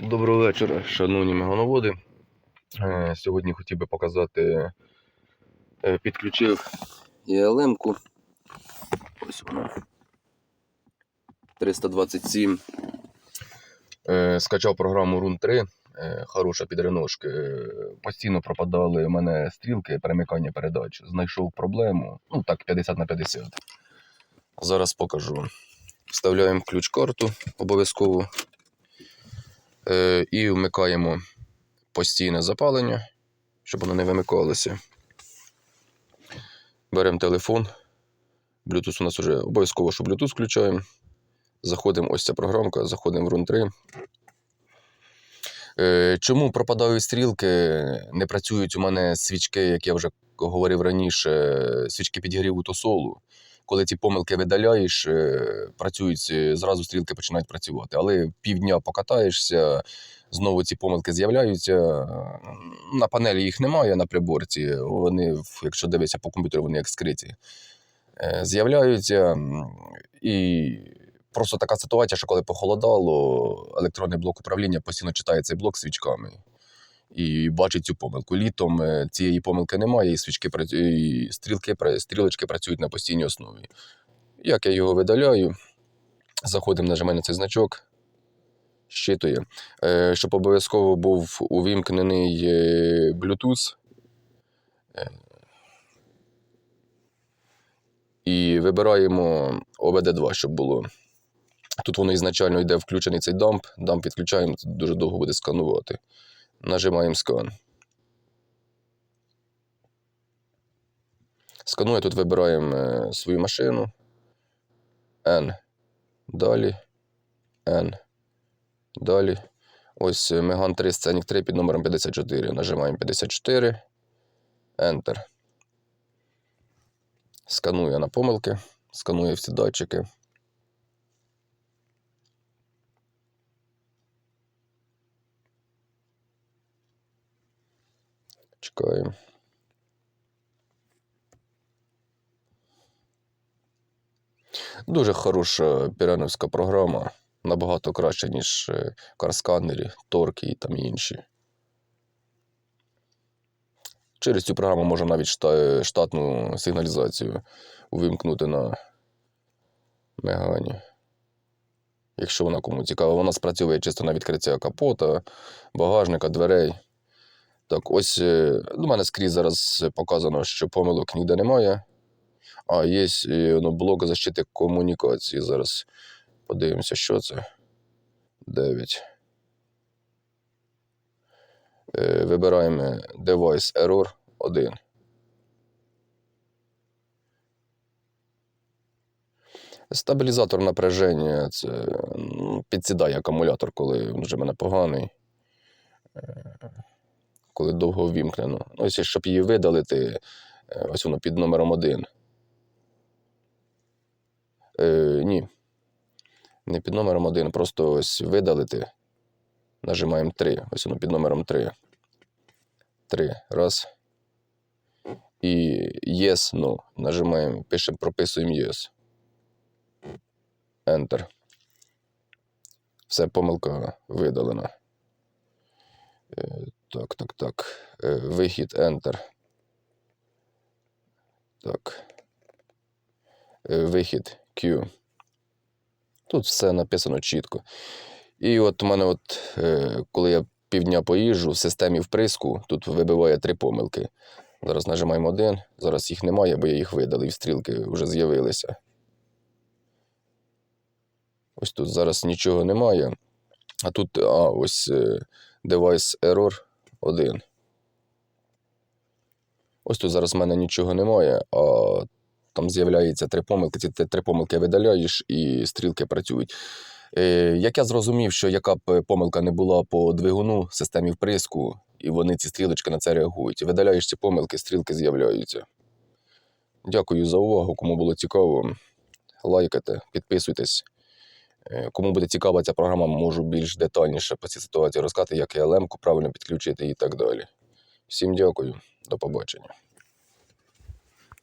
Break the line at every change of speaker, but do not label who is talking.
Доброго вечора, шановні мегановоди. Е, Сьогодні хотів би показати, е, підключив ЄЛМ-ку. Ось вона. 327. Е, Скачав програму Run 3. Е, Хороша підреножка. Е, Постійно пропадали у мене стрілки перемикання передач. Знайшов проблему. Ну так, 50 на 50. Зараз покажу. Вставляємо ключ-карту обов'язково. Е, і вмикаємо постійне запалення, щоб воно не вимикалося. Беремо телефон. Bluetooth у нас вже обов'язково, що Bluetooth включаємо. Заходимо, ось ця програмка, заходимо в Run 3. Е, Чому пропадають стрілки? Не працюють у мене свічки, як я вже говорив раніше, свічки підігріву тосолу. Коли ці помилки видаляєш, е, працюють, е, зразу стрілки починають працювати. Але півдня покатаєшся, знову ці помилки з'являються. На панелі їх немає на приборці. Вони, якщо дивитися по комп'ютеру, вони як скриті. Е, З'являються. І просто така ситуація, що коли похолодало, електронний блок управління постійно читає цей блок свічками. І бачить цю помилку. Літом е, цієї помилки немає, і свічки і стрілки, стрілочки працюють на постійній основі. Як я його видаляю, заходимо, нажимаємо на цей значок, щитує. Е, Щоб обов'язково був увімкнений е, Bluetooth. І вибираємо OBD2, щоб було. Тут воно ізначально йде включений цей дамп. Дамп відключаємо, дуже довго буде сканувати. Нажимаємо скан. Сканує, тут вибираємо е, свою машину. N. Далі. N. Далі. Ось е, Megane 3 Scenic 3 під номером 54. Нажимаємо 54. Enter. Сканує на помилки. Сканує всі датчики. Чекаємо. Дуже хороша піреновська програма. Набагато краще, ніж е, карсканері, торки і там інші. Через цю програму можна навіть штатну сигналізацію увімкнути на мегані. Якщо вона кому цікава, вона спрацьовує чисто на відкриття капота, багажника, дверей. Так, ось е, у мене скрізь зараз показано, що помилок ніде немає. А, є е, ну, блок защити комунікації. Зараз подивимося, що це. 9. Е, Вибираємо Device Error 1. Стабілізатор напряження це підсідає акумулятор, коли він вже в мене поганий. Е, Коли довго ввімкнено. Ну, ось, щоб її видалити, е, ось воно під номером 1. Е, ні. Не під номером 1, просто ось видалити. Нажимаємо 3. Ось воно під номером 3. 3. Раз. І Yes, no. Нажимаємо, пишемо, прописуємо Yes. Enter. Все, помилка видалена. Так, так, так. Е, вихід Enter. Так. Е, вихід Q. Тут все написано чітко. І от у мене, от, е, коли я півдня поїжджу, в системі вприску тут вибиває три помилки. Зараз нажимаємо один, зараз їх немає, бо я їх видалив, стрілки вже з'явилися. Ось тут зараз нічого немає. А тут, а, ось device error 1. Ось тут зараз в мене нічого немає, а там з'являється три помилки. Ці три помилки видаляєш і стрілки працюють. Е, як я зрозумів, що яка б помилка не була по двигуну системі вприску, і вони ці стрілочки на це реагують. Видаляєш ці помилки, стрілки з'являються. Дякую за увагу. Кому було цікаво, лайкайте, підписуйтесь. Е, Кому буде цікава ця програма, можу більш детальніше по цій ситуації розказати, як ЄЛМ-ку правильно підключити і так далі. Всім дякую, до побачення.